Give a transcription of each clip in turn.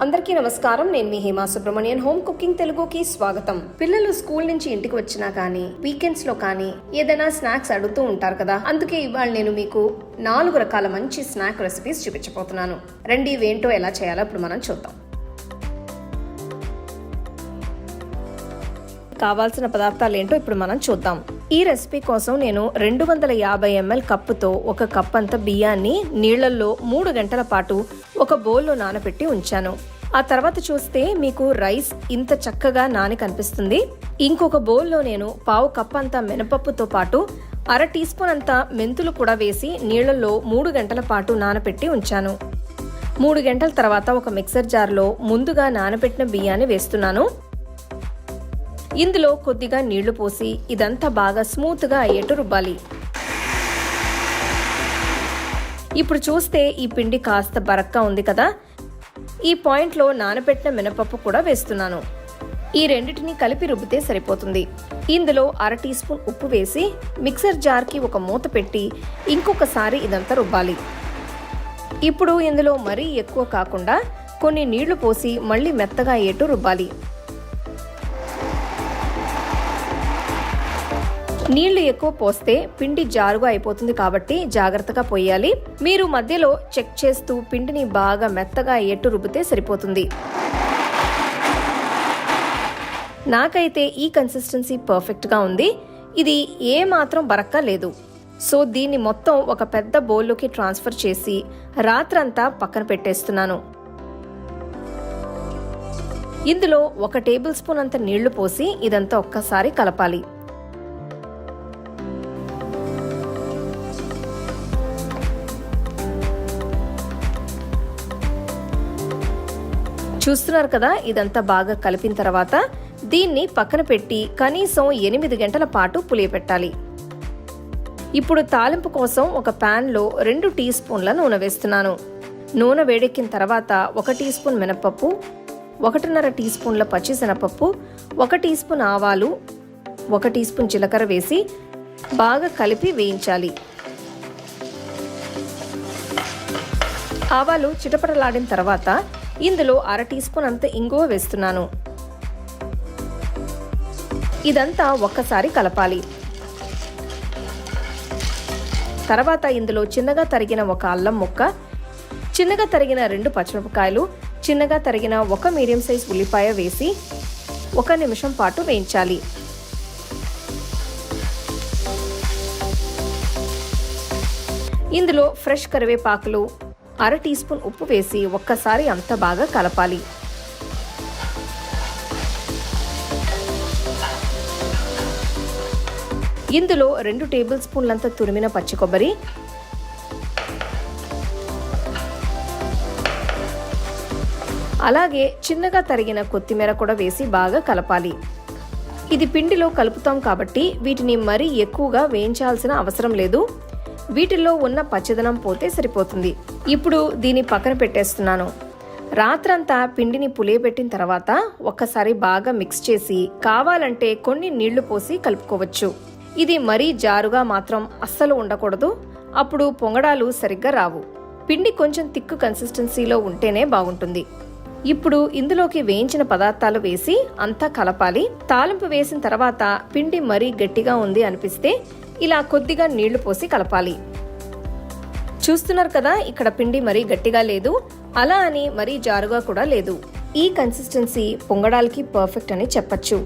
అందరికీ నమస్కారం. నేను మీ హేమా సుబ్రహ్మణ్యన్. హోమ్ కుకింగ్ తెలుగుకి స్వాగతం. పిల్లలు స్కూల్ నుంచి ఇంటికి వచ్చినా కానీ వీకెండ్స్లో కానీ ఏదైనా స్నాక్స్ అడుగుతూ ఉంటారు కదా అందుకే ఇవాళ నేను మీకు నాలుగు రకాల మంచి స్నాక్ రెసిపీస్ చూపించబోతున్నాను. రండి ఇవేంటో ఎలా చేయాలో ఇప్పుడు మనం చూద్దాం. కావాల్సిన పదార్థాలు ఏంటో ఇప్పుడు మనం చూద్దాం. ఈ రెసిపీ కోసం నేను రెండు వందల యాభై ఎంఎల్ కప్పుతో ఒక కప్ అంత బియ్యాన్ని నీళ్ళలో మూడు గంటల పాటు ఒక బౌల్లో నానబెట్టి ఉంచాను. ఆ తర్వాత చూస్తే మీకు రైస్ ఇంత చక్కగా నాని కనిపిస్తుంది. ఇంకొక బౌల్లో నేను పావు కప్ అంత మినపప్పుతో పాటు అర టీ స్పూన్ అంత మెంతులు కూడా వేసి నీళ్ళలో మూడు గంటల పాటు నానబెట్టి ఉంచాను. మూడు గంటల తర్వాత ఒక మిక్సర్ జార్లో ముందుగా నానబెట్టిన బియ్యాన్ని వేస్తున్నాను. ఇందులో కొద్దిగా నీళ్ళు పోసి ఇదంతా బాగా స్మూత్గా అయ్యేట్టు రుబ్బాలి. ఇప్పుడు చూస్తే ఈ పిండి కాస్త బరక్గా ఉంది కదా. ఈ పాయింట్లో నానబెట్టిన మినపప్పు కూడా వేస్తున్నాను. ఈ రెండిటిని కలిపి రుబ్బితే సరిపోతుంది. ఇందులో అర టీ స్పూన్ ఉప్పు వేసి మిక్సర్ జార్కి ఒక మూత పెట్టి ఇంకొకసారి ఇదంతా రుబ్బాలి. ఇప్పుడు ఇందులో మరీ ఎక్కువ కాకుండా కొన్ని నీళ్ళు పోసి మళ్ళీ మెత్తగా అయ్యేట్టు రుబ్బాలి. నీళ్ళు ఎక్కువ పోస్తే పిండి జారుగా అయిపోతుంది కాబట్టి జాగ్రత్తగా పోయాలి. మీరు మధ్యలో చెక్ చేస్తూ పిండిని బాగా మెత్తగా అయ్యేట్టు రుబ్బితే సరిపోతుంది. నాకైతే ఈ కన్సిస్టెన్సీ పర్ఫెక్ట్గా ఉంది. ఇది ఏ మాత్రం బరక్క లేదు. సో దీన్ని మొత్తం ఒక పెద్ద బౌల్లోకి ట్రాన్స్ఫర్ చేసి రాత్రంతా పక్కన పెట్టేస్తున్నాను. ఇందులో ఒక టేబుల్ స్పూన్ అంత నీళ్ళు పోసి ఇదంతా ఒక్కసారి కలపాలి. చూస్తున్నారు కదా ఇదంతా బాగా కలిపిన తర్వాత దీన్ని పక్కన పెట్టి కనీసం ఎనిమిది గంటల పాటు పులియపెట్టాలి. ఇప్పుడు తాలింపు కోసం ఒక ప్యాన్లో రెండు టీ స్పూన్ల నూనె వేస్తున్నాను. నూనె వేడెక్కిన తర్వాత ఒక టీ స్పూన్ మినపప్పు ఒకటిన్నర టీ స్పూన్ల పచ్చిశనపప్పు ఒక టీ స్పూన్ ఆవాలు ఒక టీ స్పూన్ జీలకర్ర వేసి బాగా కలిపి వేయించాలి. ఆవాలు చిటపటలాడిన తర్వాత ఇందులో అర టీ స్పూన్ అంత ఇంగువ వేస్తున్నాను. ఇదంతా ఒక్కసారి కలపాలి. తర్వాత ఇందులో చిన్నగా తరిగిన ఒక అల్లం ముక్క చిన్నగా తరిగిన రెండు పచ్చిమిరపకాయలు చిన్నగా తరిగిన ఒక మీడియం సైజ్ ఉల్లిపాయ వేసి ఒక నిమిషం పాటు వేయించాలి. ఇందులో ఫ్రెష్ కరివేపాకులు అర టీ స్పూన్ ఉప్పు వేసి ఒక్కసారి అంత బాగా కలపాలి. ఇందులో రెండు టేబుల్ స్పూన్లంత తురిమిన పచ్చి కొబ్బరి. అలాగే చిన్నగా తరిగిన కొత్తిమీర కూడా వేసి బాగా కలపాలి. ఇది పిండిలో కలుపుతాం కాబట్టి వీటిని మరీ ఎక్కువగా వేయించాల్సిన అవసరం లేదు. వీటిల్లో ఉన్న పచ్చదనం పోతే సరిపోతుంది. ఇప్పుడు దీన్ని పక్కన పెట్టేస్తున్నాను. రాత్రంతా పిండిని పులియబెట్టిన తర్వాత ఒక్కసారి బాగా మిక్స్ చేసి కావాలంటే కొన్ని నీళ్ళు పోసి కలుపుకోవచ్చు. ఇది మరీ జారుగా మాత్రం అస్సలు ఉండకూడదు. అప్పుడు పొంగడాలు సరిగ్గా రావు. పిండి కొంచెం తిక్కు కన్సిస్టెన్సీలో ఉంటేనే బాగుంటుంది. ఇప్పుడు ఇందులోకి వేయించిన పదార్థాలు వేసి అంతా కలపాలి. తాలింపు వేసిన తర్వాత పిండి మరీ గట్టిగా ఉంది అనిపిస్తే ఇలా కొద్దిగా నీళ్ళు పోసి కలపాలి. చూస్తున్నారు కదా ఇక్కడ పిండి మరీ గట్టిగా లేదు అలా అని మరీ జారుగా కూడా లేదు. ఈ కన్సిస్టెన్సీ పొంగడాలకి పర్ఫెక్ట్ అని చెప్పచ్చు.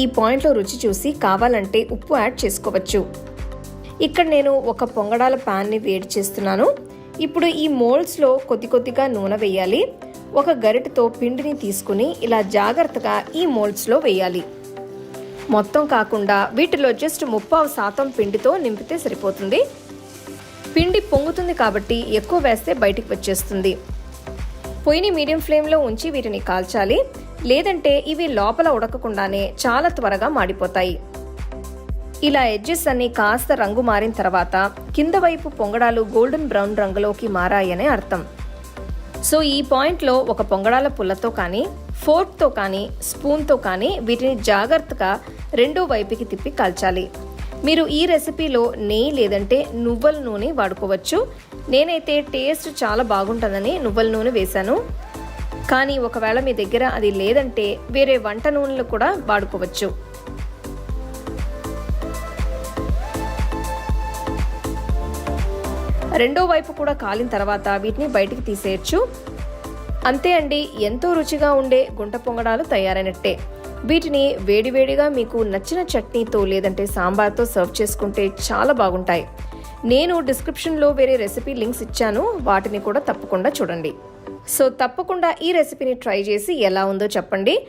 ఈ పాయింట్లో రుచి చూసి కావాలంటే ఉప్పు యాడ్ చేసుకోవచ్చు. ఇక్కడ నేను ఒక పొంగడాల ప్యాన్ని వేడి చేస్తున్నాను. ఇప్పుడు ఈ మోల్డ్స్లో కొద్ది కొద్దిగా నూనె వేయాలి. ఒక గరిటతో పిండిని తీసుకుని ఇలా జాగ్రత్తగా ఈ మోల్డ్స్లో వేయాలి. మొత్తం కాకుండా వీటిలో జస్ట్ ముప్పావు శాతం పిండితో నింపితే సరిపోతుంది. పిండి పొంగుతుంది కాబట్టి ఎక్కువ వేస్తే బయటికి వచ్చేస్తుంది. పొయ్యిని మీడియం ఫ్లేమ్లో ఉంచి వీటిని కాల్చాలి. లేదంటే ఇవి లోపల ఉడకకుండానే చాలా త్వరగా మాడిపోతాయి. ఇలా ఎడ్జెస్ అన్ని కాస్త రంగు మారిన తర్వాత కింద వైపు పొంగడాలు గోల్డెన్ బ్రౌన్ రంగులోకి మారాయనే అర్థం. సో ఈ పాయింట్లో ఒక పొంగడాల పుల్లతో కానీ ఫోర్క్తో కానీ స్పూన్తో కానీ వీటిని జాగ్రత్తగా రెండో వైపుకి తిప్పి కాల్చాలి. మీరు ఈ రెసిపీలో నెయ్యి లేదంటే నువ్వుల నూనె వాడుకోవచ్చు. నేనైతే టేస్ట్ చాలా బాగుంటుందని నువ్వుల నూనె వేశాను. కానీ ఒకవేళ మీ దగ్గర అది లేదంటే వేరే వంట నూనెలు కూడా వాడుకోవచ్చు. రెండో వైపు కూడా కాలిన తర్వాత వీటిని బయటికి తీసేయచ్చు. అంతే అండి ఎంతో రుచిగా ఉండే గుంట పొంగడాలు తయారైనట్టే. వీటిని వేడివేడిగా మీకు నచ్చిన చట్నీతో లేదంటే సాంబార్తో సర్వ్ చేసుకుంటే చాలా బాగుంటాయి. నేను డిస్క్రిప్షన్లో వేరే రెసిపీ లింక్స్ ఇచ్చాను వాటిని కూడా తప్పకుండా చూడండి. సో తప్పకుండా ఈ రెసిపీని ట్రై చేసి ఎలా ఉందో చెప్పండి.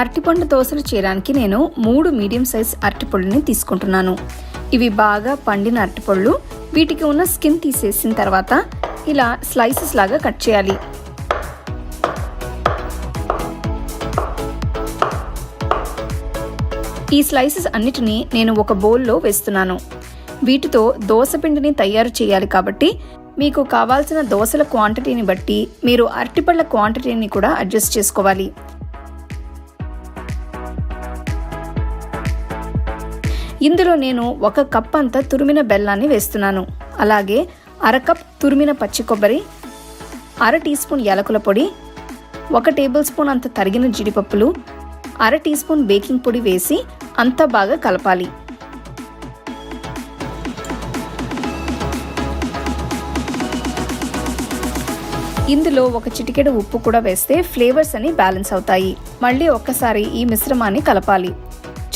అరటిపండు దోశలు చేయడానికి నేను మూడు మీడియం సైజ్ అరటిపళ్ళని తీసుకుంటున్నాను. ఇవి బాగా పండిన అరటిపళ్ళు వీటికి ఉన్న స్కిన్ తీసేసిన తర్వాత ఇలా స్లైసెస్ లాగా కట్ చేయాలి. ఈ స్లైసెస్ అన్నిటినీ నేను ఒక బౌల్లో వేస్తున్నాను. వీటితో దోశపిండిని తయారు చేయాలి కాబట్టి మీకు కావాల్సిన దోశల క్వాంటిటీని బట్టి మీరు అరటిపళ్ళ క్వాంటిటీని కూడా అడ్జస్ట్ చేసుకోవాలి. ఇందులో నేను ఒక కప్ అంత తురిమిన బెల్లాన్ని వేస్తున్నాను. అలాగే అర కప్ తురిమిన పచ్చి కొబ్బరి అర టీ స్పూన్ యాలకుల పొడి ఒక టేబుల్ స్పూన్ అంత తరిగిన జీడిపప్పులు అర టీ స్పూన్ బేకింగ్ పొడి వేసి అంతా బాగా కలపాలి. ఇందులో ఒక చిటికెడు ఉప్పు కూడా వేస్తే ఫ్లేవర్స్ అని బ్యాలెన్స్ అవుతాయి. మళ్ళీ ఒక్కసారి ఈ మిశ్రమాన్ని కలపాలి.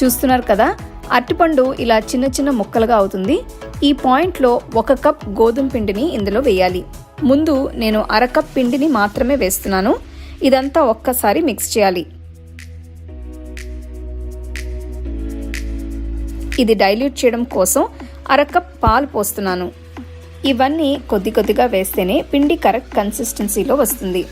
చూస్తున్నారు కదా? అరటిపండు ఇలా చిన్న చిన్న ముక్కలుగా అవుతుంది. ఈ పాయింట్లో ఒక కప్ గోధుమ పిండిని ఇందులో వేయాలి. ముందు నేను అర కప్ పిండిని మాత్రమే వేస్తున్నాను. ఇదంతా ఒక్కసారి మిక్స్ చేయాలి. ఇది డైల్యూట్ చేయడం కోసం అర కప్ పాలు పోస్తున్నాను. ఇవన్నీ కొద్ది కొద్దిగా వేస్తేనే పిండి కరెక్ట్ కన్సిస్టెన్సీలో వస్తుంది.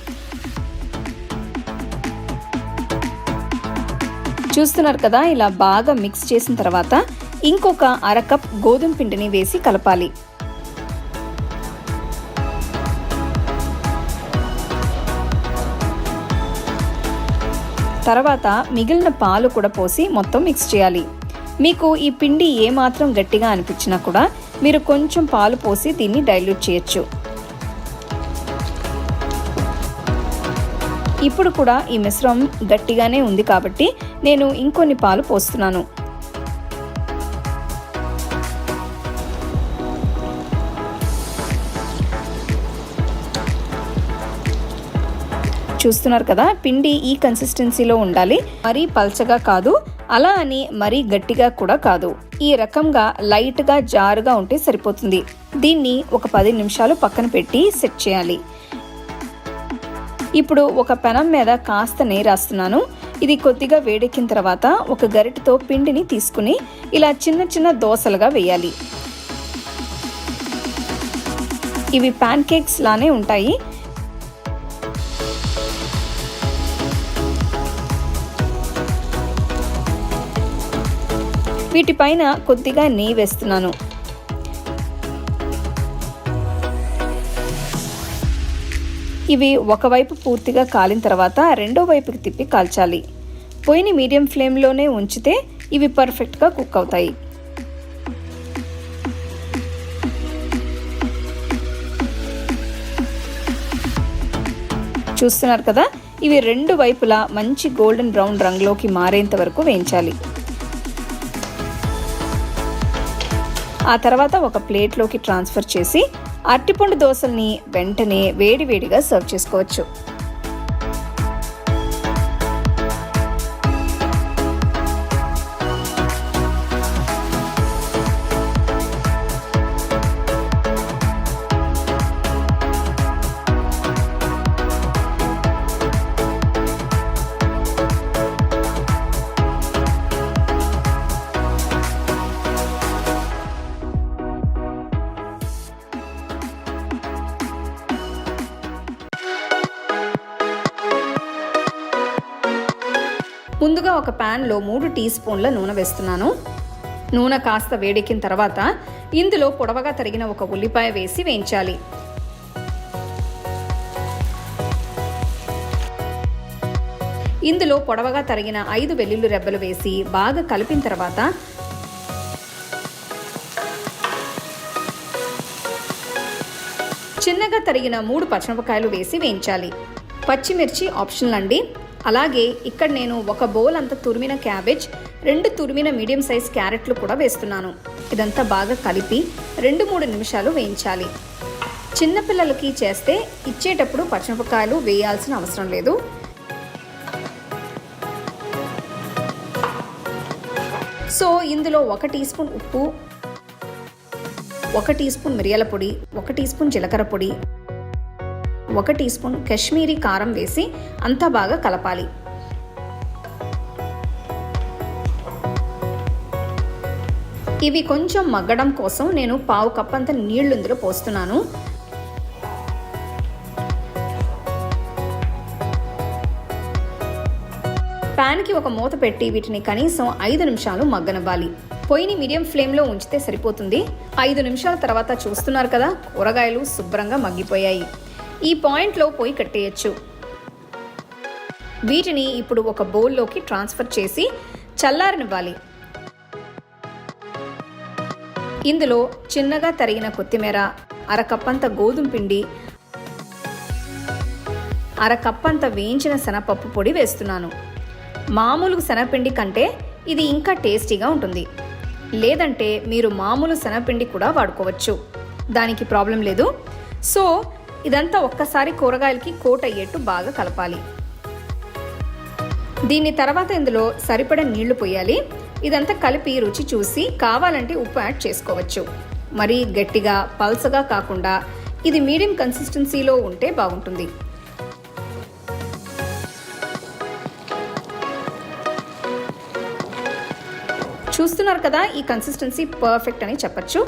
చూస్తున్నారు కదా ఇలా బాగా మిక్స్ చేసిన తర్వాత ఇంకొక అర కప్ గోధుమ పిండిని వేసి కలపాలి. తర్వాత మిగిలిన పాలు కూడా పోసి మొత్తం మిక్స్ చేయాలి. మీకు ఈ పిండి ఏమాత్రం గట్టిగా అనిపించినా కూడా మీరు కొంచెం పాలు పోసి దీన్ని డైల్యూట్ చేయొచ్చు. ఇప్పుడు కూడా ఈ మిశ్రమం గట్టిగానే ఉంది కాబట్టి నేను ఇంకొన్ని పాలు పోస్తున్నాను. చూస్తున్నారు కదా పిండి ఈ కన్సిస్టెన్సీలో ఉండాలి. మరీ పల్చగా కాదు అలా అని మరీ గట్టిగా కూడా కాదు. ఈ రకంగా లైట్గా జారుగా ఉంటే సరిపోతుంది. దీన్ని ఒక పది నిమిషాలు పక్కన పెట్టి సెట్ చేయాలి. ఇప్పుడు ఒక పెనం మీద కాస్త నెయ్యి రాస్తున్నాను. ఇది కొద్దిగా వేడెక్కిన తర్వాత ఒక గరిటతో పిండిని తీసుకుని ఇలా చిన్న చిన్న దోసలుగా వేయాలి. ఇవి ప్యాన్ కేక్స్ లానే ఉంటాయి. వీటిపైన కొద్దిగా నెయ్యి వేస్తున్నాను. ఇవి ఒకవైపు పూర్తిగా కాలిన తర్వాత రెండో వైపుకి తిప్పి కాల్చాలి. పొయ్యిని మీడియం ఫ్లేమ్లోనే ఉంచితే ఇవి పర్ఫెక్ట్గా కుక్ అవుతాయి. చూస్తున్నారు కదా ఇవి రెండు వైపులా మంచి గోల్డెన్ బ్రౌన్ రంగులోకి మారేంత వరకు వేయించాలి. ఆ తర్వాత ఒక ప్లేట్లోకి ట్రాన్స్ఫర్ చేసి అరటిపండు దోశల్ని వెంటనే వేడివేడిగా సర్వ్ చేసుకోవచ్చు. ప్యాన్లో మూడు టీ స్పూన్ల నూనె వేస్తున్నాను. నూనె కాస్త వేడెక్కిన తర్వాత ఇందులో పొడవగా తరిగిన ఒక ఉల్లిపాయ వేసి వేయించాలి. ఇందులో పొడవగా తరిగిన ఐదు వెల్లుల్లి రెబ్బలు వేసి బాగా కలిపిన తర్వాత చిన్నగా తరిగిన మూడు పచ్చిమిరపకాయలు వేసి వేయించాలి. పచ్చిమిర్చి ఆప్షనల్ అండి. అలాగే ఇక్కడ నేను ఒక బౌల్ అంత తురిమిన క్యాబేజ్ రెండు తురిమిన మీడియం సైజ్ క్యారెట్లు కూడా వేస్తున్నాను. ఇదంతా బాగా కలిపి రెండు మూడు నిమిషాలు వేయించాలి. చిన్నపిల్లలకి చేస్తే ఇచ్చేటప్పుడు పచ్చిమిరపకాయలు వేయాల్సిన అవసరం లేదు. సో ఇందులో ఒక టీ స్పూన్ ఉప్పు ఒక టీ స్పూన్ మిరియాల పొడి ఒక టీ స్పూన్ జీలకర్ర పొడి ఒక టీ స్పూన్ కాశ్మీరీ కారం వేసి అంతా బాగా కలపాలి. ఇవి కొంచెం మగ్గడం కోసం నేను పావు కప్ అంత నీళ్ళు ఇందులో పోస్తున్నాను. ప్యాన్కి ఒక మూత పెట్టి వీటిని కనీసం ఐదు నిమిషాలు మగ్గనివ్వాలి. పొయ్యిని మీడియం ఫ్లేమ్లో ఉంచితే సరిపోతుంది. ఐదు నిమిషాల తర్వాత చూస్తున్నారు కదా కూరగాయలు శుభ్రంగా మగ్గిపోయాయి. ఈ పాయింట్లో పోయి కట్టేయచ్చు. వీటిని ఇప్పుడు ఒక బౌల్లోకి ట్రాన్స్ఫర్ చేసి చల్లారనివ్వాలి. ఇందులో చిన్నగా తరిగిన కొత్తిమీర అరకప్పంత గోధుమ పిండి అరకప్పంత వేయించిన శనగపప్పు పొడి వేస్తున్నాను. మామూలు శనగపిండి కంటే ఇది ఇంకా టేస్టీగా ఉంటుంది. లేదంటే మీరు మామూలు శనగపిండి కూడా వాడుకోవచ్చు. దానికి ప్రాబ్లం లేదు. సో ఇదంతా ఒక్కసారి కూరగాయలకి కోట్ అయ్యేట్టు బాగా కలపాలి. దీని తర్వాత ఇందులో సరిపడ నీళ్ళు పోయాలి. ఇదంతా కలిపి రుచి చూసి కావాలంటే ఉప్పు యాడ్ చేసుకోవచ్చు. మరీ గట్టిగా పల్సగా కాకుండా ఇది మీడియం కన్సిస్టెన్సీలో ఉంటే బాగుంటుంది. చూస్తున్నారు కదా ఈ కన్సిస్టెన్సీ పర్ఫెక్ట్ అని చెప్పచ్చు.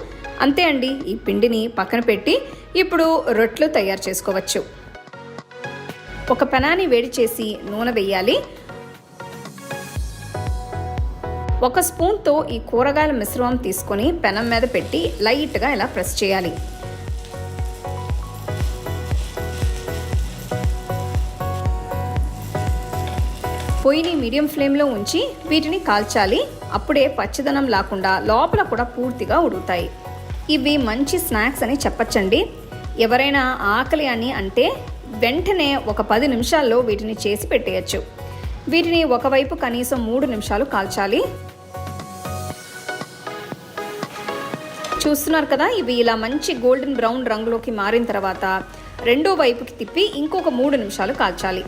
అంతే అండి ఈ పిండిని పక్కన పెట్టి ఇప్పుడు రొట్లు తయారు చేసుకోవచ్చు. ఒక పెనాన్ని వేడి చేసి నూనె వేయాలి. ఒక స్పూన్తో ఈ కూరగాయల మిశ్రమం తీసుకొని పెనం మీద పెట్టి లైట్గా ఇలా ప్రెస్ చేయాలి. పొయ్యిని మీడియం ఫ్లేమ్లో ఉంచి వీటిని కాల్చాలి. అప్పుడే పచ్చదనం లేకుండా లోపల కూడా పూర్తిగా ఉడుకుతాయి. ఇవి మంచి స్నాక్స్ అని చెప్పచ్చండి. ఎవరైనా ఆకలి అని అంటే వెంటనే ఒక పది నిమిషాల్లో వీటిని చేసి పెట్టేయచ్చు. వీటిని ఒకవైపు కనీసం మూడు నిమిషాలు కాల్చాలి. చూస్తున్నారు కదా ఇవి ఇలా మంచి గోల్డెన్ బ్రౌన్ రంగులోకి మారిన తర్వాత రెండో వైపుకి తిప్పి ఇంకొక మూడు నిమిషాలు కాల్చాలి.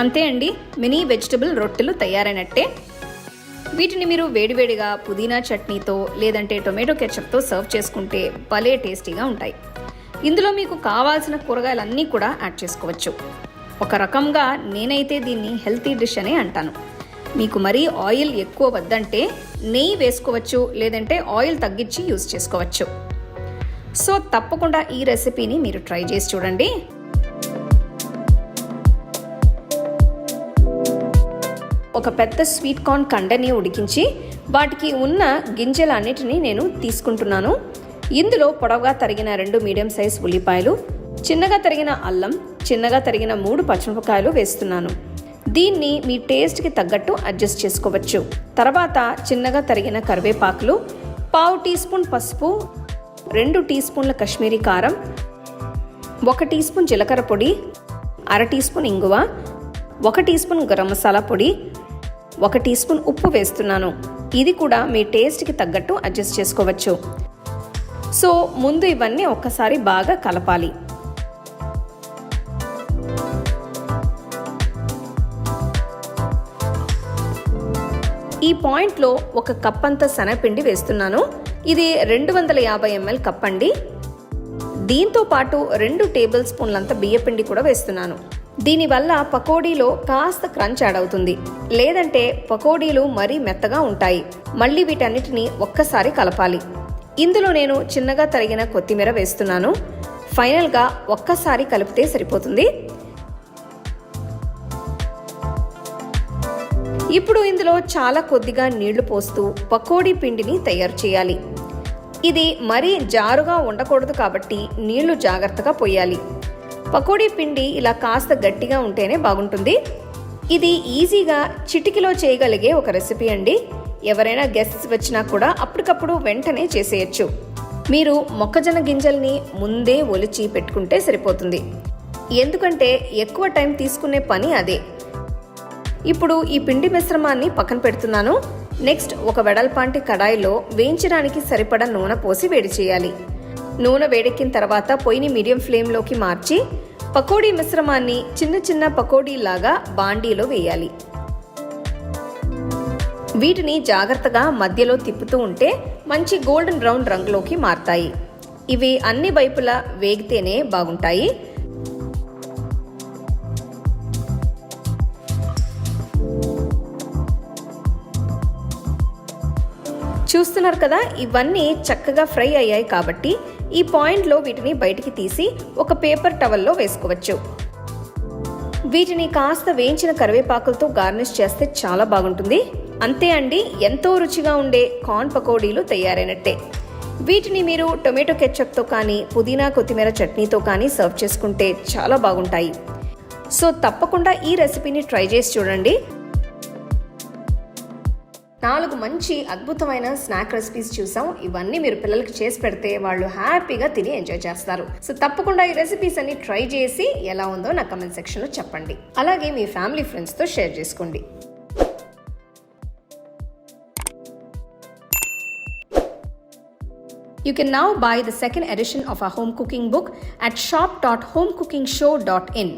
అంతే అండి మినీ వెజిటబుల్ రొట్టెలు తయారైనట్టే. వీటిని మీరు వేడివేడిగా పుదీనా చట్నీతో లేదంటే టొమాటో కెచప్తో సర్వ్ చేసుకుంటే భలే టేస్టీగా ఉంటాయి. ఇందులో మీకు కావాల్సిన కూరగాయలన్నీ కూడా యాడ్ చేసుకోవచ్చు. ఒక రకంగా నేనైతే దీన్ని హెల్తీ డిష్ అనే అంటాను. మీకు మరీ ఆయిల్ ఎక్కువ వద్దంటే నెయ్యి వేసుకోవచ్చు లేదంటే ఆయిల్ తగ్గించి యూస్ చేసుకోవచ్చు. సో తప్పకుండా ఈ రెసిపీని మీరు ట్రై చేసి చూడండి. ఒక పెద్ద స్వీట్ కార్న్ కండని ఉడికించి వాటికి ఉన్న గింజలన్నిటినీ నేను తీసుకుంటున్నాను. ఇందులో పొడవుగా తరిగిన రెండు మీడియం సైజ్ ఉల్లిపాయలు చిన్నగా తరిగిన అల్లం చిన్నగా తరిగిన మూడు పచ్చిమిరపకాయలు వేస్తున్నాను. దీన్ని మీ టేస్ట్కి తగ్గట్టు అడ్జస్ట్ చేసుకోవచ్చు. తర్వాత చిన్నగా తరిగిన కరివేపాకులు పావు టీ స్పూన్ పసుపు రెండు టీ స్పూన్ల కాశ్మీరీ కారం ఒక టీ స్పూన్ జీలకర్ర పొడి అర టీ స్పూన్ ఇంగువ ఒక టీ స్పూన్ గరం మసాలా పొడి ఒక టీ స్పూన్ ఉప్పు వేస్తున్నాను. ఇది కూడా మీ టేస్ట్కి తగ్గట్టు అడ్జస్ట్ చేసుకోవచ్చు. సో ముందు ఇవన్నీ ఒక్కసారి బాగా కలపాలి. ఈ పాయింట్లో ఒక కప్ అంత శనగపిండి వేస్తున్నాను. ఇది రెండు వందల యాభై ఎంఎల్ కప్ అండి. దీంతో పాటు రెండు టేబుల్ స్పూన్లంత బియ్యపిండి కూడా వేస్తున్నాను. దీనివల్ల పకోడీలో కాస్త క్రంచ్ యాడ్ అవుతుంది. లేదంటే పకోడీలు మరీ మెత్తగా ఉంటాయి. మళ్ళీ వీటన్నిటిని ఒక్కసారి కలపాలి. ఇందులో నేను చిన్నగా తరిగిన కొత్తిమీర వేస్తున్నాను. ఫైనల్గా ఒక్కసారి కలిపితే సరిపోతుంది. ఇప్పుడు ఇందులో చాలా కొద్దిగా నీళ్ళు పోస్తూ పకోడీ పిండిని తయారు చేయాలి. ఇది మరీ జారుగా ఉండకూడదు కాబట్టి నీళ్ళు జాగ్రత్తగా పోయాలి. పకోడీ పిండి ఇలా కాస్త గట్టిగా ఉంటేనే బాగుంటుంది. ఇది ఈజీగా చిటికిలో చేయగలిగే ఒక రెసిపీ అండి. ఎవరైనా గెస్ట్స్ వచ్చినా కూడా అప్పటికప్పుడు వెంటనే చేసేయచ్చు. మీరు మొక్కజొన్న గింజల్ని ముందే ఒలిచి పెట్టుకుంటే సరిపోతుంది. ఎందుకంటే ఎక్కువ టైం తీసుకునే పని అదే. ఇప్పుడు ఈ పిండి మిశ్రమాన్ని పక్కన పెడుతున్నాను. నెక్స్ట్ ఒక వెడల్పాంటి కడాయిలో వేయించడానికి సరిపడా నూనె పోసి వేడి చేయాలి. నూనె వేడెక్కిన తర్వాత పొయ్యిని మీడియం ఫ్లేమ్లోకి మార్చి పకోడీ మిశ్రమాన్ని చిన్న చిన్న పకోడీలాగా బాండీలో వేయాలి. వీటిని జాగ్రత్తగా మధ్యలో తిప్పుతూ ఉంటే మంచి గోల్డెన్ బ్రౌన్ రంగులోకి మారతాయి. ఇవి అన్ని వైపులా వేగితేనే బాగుంటాయి. చూస్తున్నారు కదా ఇవన్నీ చక్కగా ఫ్రై అయ్యాయి కాబట్టి ఈ పాయింట్లో వీటిని బయటికి తీసి ఒక పేపర్ టవల్లో వేసుకోవచ్చు. వీటిని కాస్త వేయించిన కరివేపాకులతో గార్నిష్ చేస్తే చాలా బాగుంటుంది. అంతే అండి ఎంతో రుచిగా ఉండే కార్న్ పకోడీలు తయారైనట్టే. వీటిని మీరు టొమాటో కెచ్చప్తో కానీ పుదీనా కొత్తిమీర చట్నీతో కానీ సర్వ్ చేసుకుంటే చాలా బాగుంటాయి. సో తప్పకుండా ఈ రెసిపీని ట్రై చేసి చూడండి. నాలుగు మంచి అద్భుతమైన స్నాక్ రెసిపీస్ చూసాం. ఇవన్నీ మీరు పిల్లలకి చేసి పెడితే వాళ్ళు హ్యాపీగా తిని ఎంజాయ్ చేస్తారు. సో తప్పకుండా ఈ రెసిపీస్ అన్ని ట్రై చేసి ఎలా ఉందో నా కమెంట్ సెక్షన్లో చెప్పండి. అలాగే మీ ఫ్యామిలీ ఫ్రెండ్స్తో షేర్ చేసుకోండి. You can now buy the second edition of our home cooking book at shop.homecookingshow.in.